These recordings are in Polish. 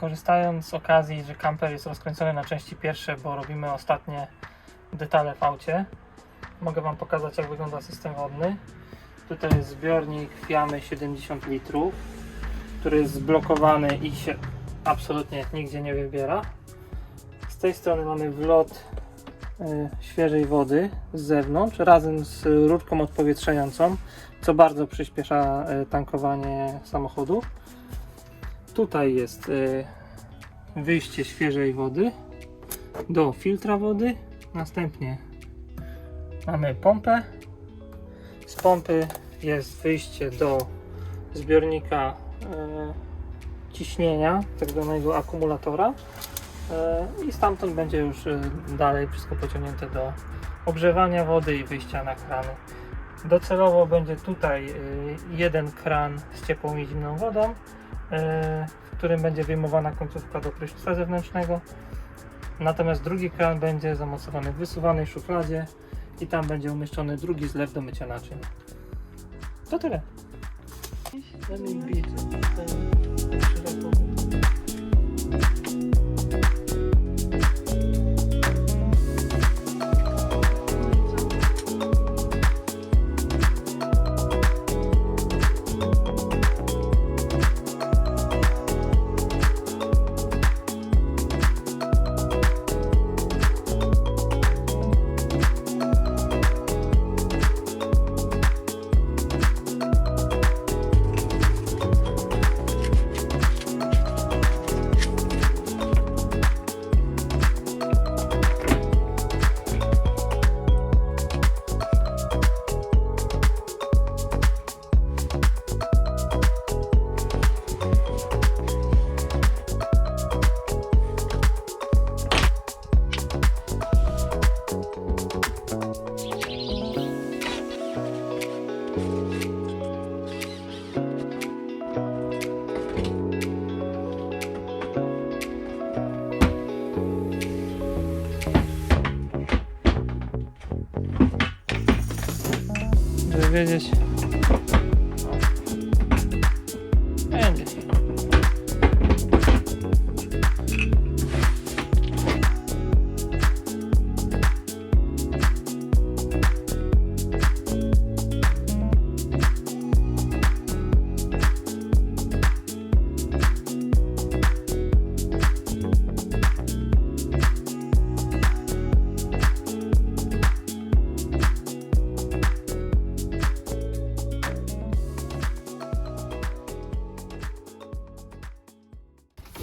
korzystając z okazji, że kamper jest rozkręcony na części pierwsze, bo robimy ostatnie detale w aucie, mogę Wam pokazać jak wygląda system wodny. Tutaj jest zbiornik Fiamy 70 litrów, który jest zblokowany i się absolutnie nigdzie nie wybiera. Z tej strony mamy wlot y, świeżej wody z zewnątrz razem z rurką odpowietrzającą, co bardzo przyspiesza y, tankowanie samochodu. Tutaj jest y, wyjście świeżej wody do filtra wody. Następnie mamy pompę. Z pompy jest wyjście do zbiornika y, ciśnienia, tak zwanego akumulatora. Y, I stamtąd będzie już y, dalej wszystko pociągnięte do ogrzewania wody i wyjścia na krany. Docelowo będzie tutaj jeden kran z ciepłą i zimną wodą, w którym będzie wyjmowana końcówka do prysznica zewnętrznego. Natomiast drugi kran będzie zamocowany w wysuwanej szufladzie i tam będzie umieszczony drugi zlew do mycia naczyń. To tyle. Let wiedzieć.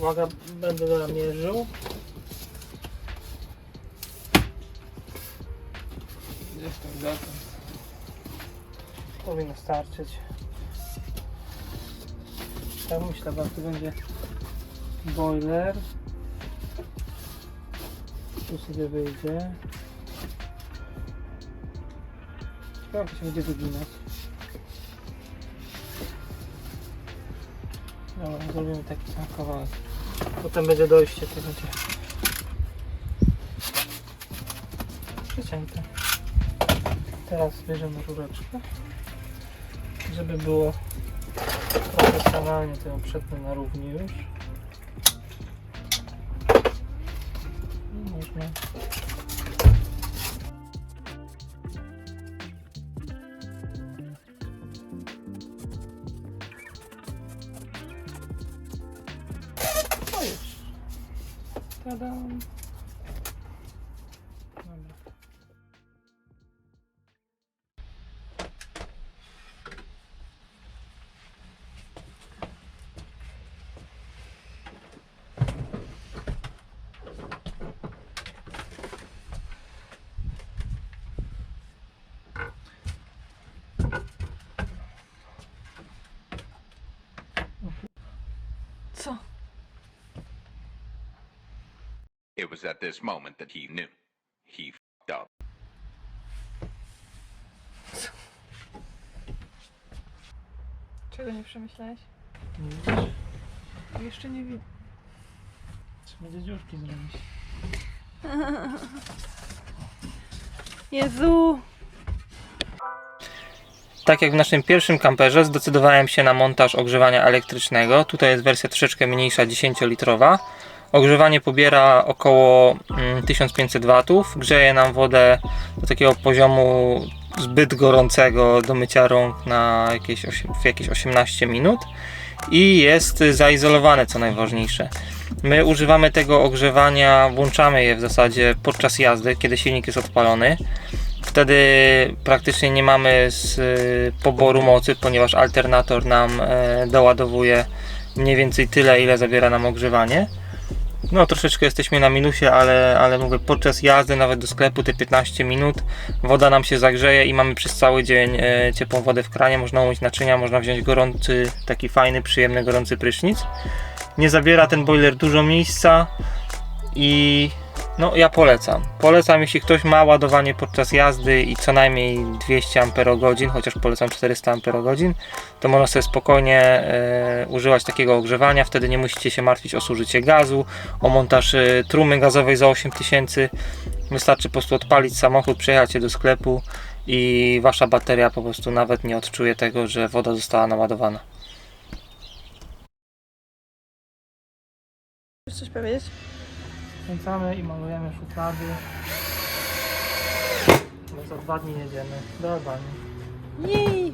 Uwaga, będę teraz mierzył. Gdzieś tam dotąd. Powinno starczyć. Tak myślę, tu będzie boiler. Tu sobie wyjdzie. Ciekawe, się będzie wyginać. Dobra, zrobimy taki sam kawałek. Potem będzie dojście, to będzie przecięte. Teraz bierzemy rureczkę, żeby było profesjonalnie, to ją przetnę na równi już. I można Tadam. Dobra. Co? It was at this moment that he knew. He fed up. Czego nie przemyślałeś? Nie widzisz? Jeszcze nie widzę. Trzeba będzie dziurki zrobić. Jezu! Tak jak w naszym pierwszym kamperze zdecydowałem się na montaż ogrzewania elektrycznego. Tutaj jest wersja troszeczkę mniejsza, 10-litrowa. Ogrzewanie pobiera około mm, 1500 watów. Grzeje nam wodę do takiego poziomu zbyt gorącego do mycia rąk na jakieś, w jakieś 18 minut i jest zaizolowane, co najważniejsze. My używamy tego ogrzewania, włączamy je w zasadzie podczas jazdy, kiedy silnik jest odpalony. Wtedy praktycznie nie mamy z y, poboru mocy, ponieważ alternator nam e, doładowuje mniej więcej tyle, ile zabiera nam ogrzewanie. No troszeczkę jesteśmy na minusie, ale, ale mówię, podczas jazdy nawet do sklepu te 15 minut woda nam się zagrzeje i mamy przez cały dzień e, ciepłą wodę w kranie, można umyć naczynia, można wziąć gorący, taki fajny, przyjemny, gorący prysznic. Nie zabiera ten boiler dużo miejsca i no ja polecam. Polecam jeśli ktoś ma ładowanie podczas jazdy i co najmniej 200 Ah, chociaż polecam 400 Ah, to można sobie spokojnie e, używać takiego ogrzewania, wtedy nie musicie się martwić o zużycie gazu, o montaż e, trumy gazowej za 8000. Wystarczy po prostu odpalić samochód, przejechać się do sklepu i wasza bateria po prostu nawet nie odczuje tego, że woda została naładowana. Chcesz coś powiedzieć? Kręcamy i malujemy szuflady. My za dwa dni jedziemy do Albanii. Jej!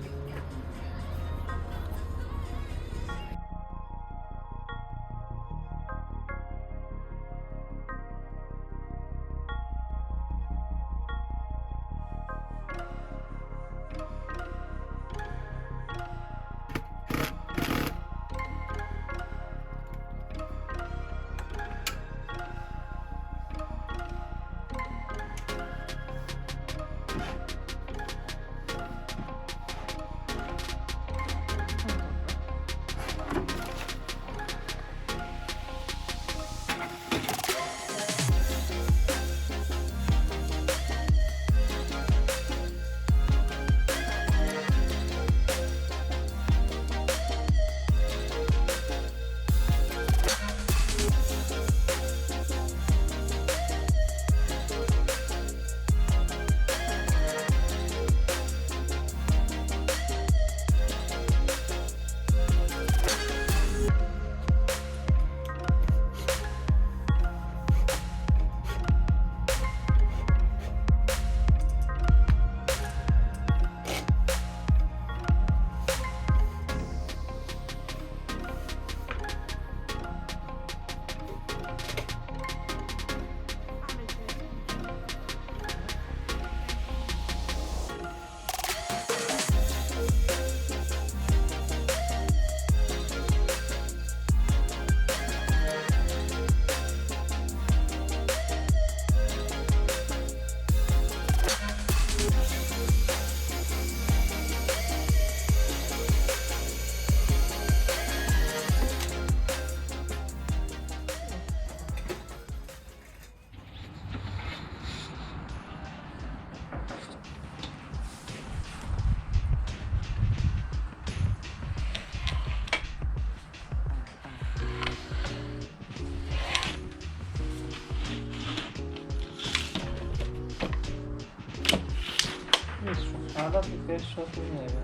Jeszcze o tym nie wiem.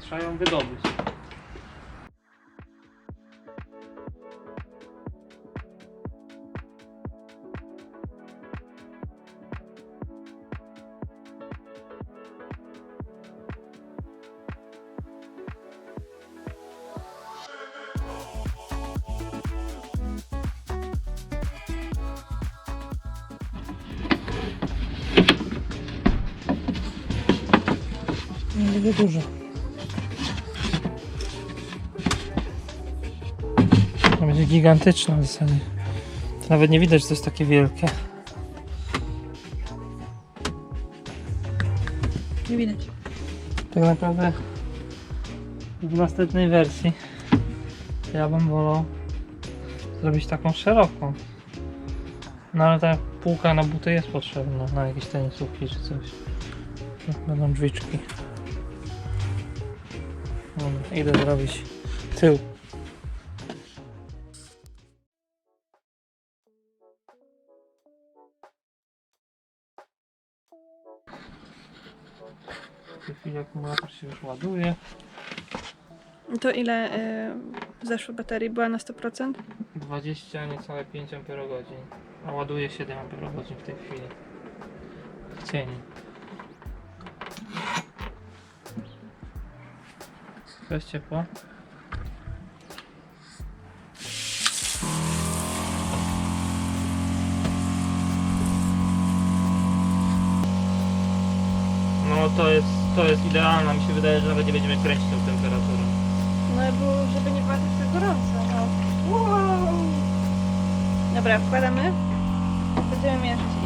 Trzeba ją wydobyć. Będzie dużo. To będzie gigantyczne w zasadzie. To nawet nie widać, że to jest takie wielkie. Nie widać. Tak naprawdę w następnej wersji ja bym wolał zrobić taką szeroką. No ale ta półka na buty jest potrzebna, na jakieś tenisówki czy coś. Będą drzwiczki. Dobra, idę zrobić tył. tej chwili akumulator się już ładuje. To ile y, zeszło baterii? Była na 100%? 20 niecałe 5 Ah, a ładuje 7 Ah w tej chwili. W cieni. Jest ciepło? No to jest, to jest idealna, mi się wydaje, że nawet nie będziemy kręcić tą temperaturą. No bo żeby nie było też tak gorąco. No. Wow. Dobra, wkładamy. Będziemy mierzyć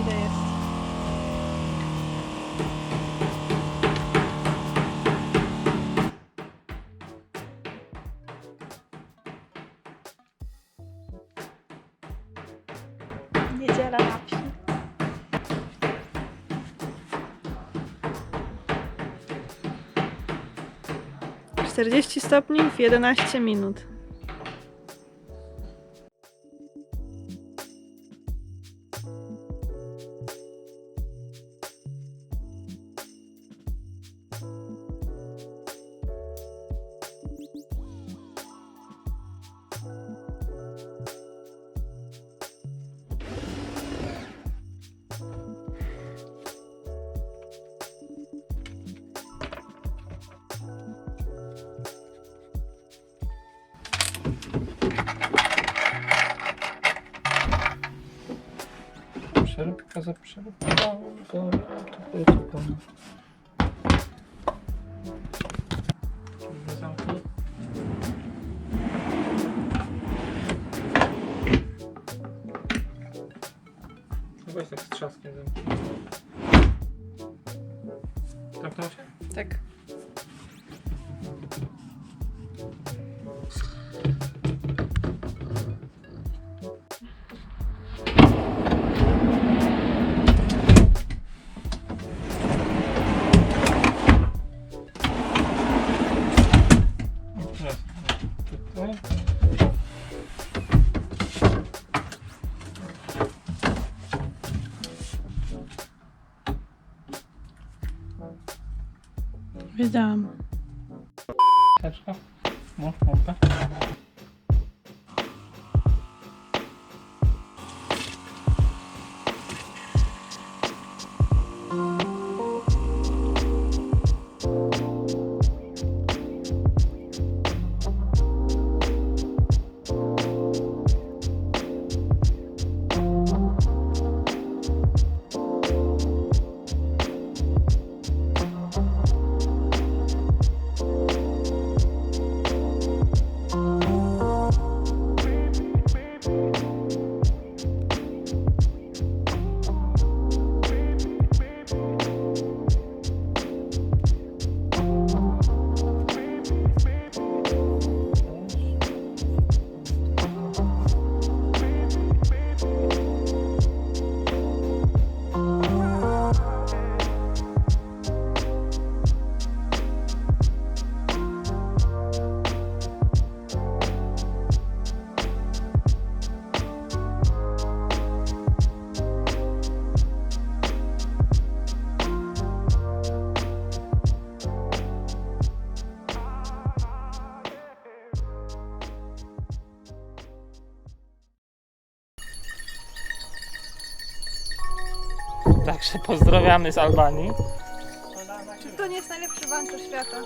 Niedziela na wsi. Czterdzieści stopni w 11 minut. Przeróbka za przeróbką. Przeróbką. Nie zamknij. Weź tak z trzaskiem zamknij. Zamknął się? Tak. um, Także pozdrawiamy z Albanii. To nie jest najlepszy banko świata.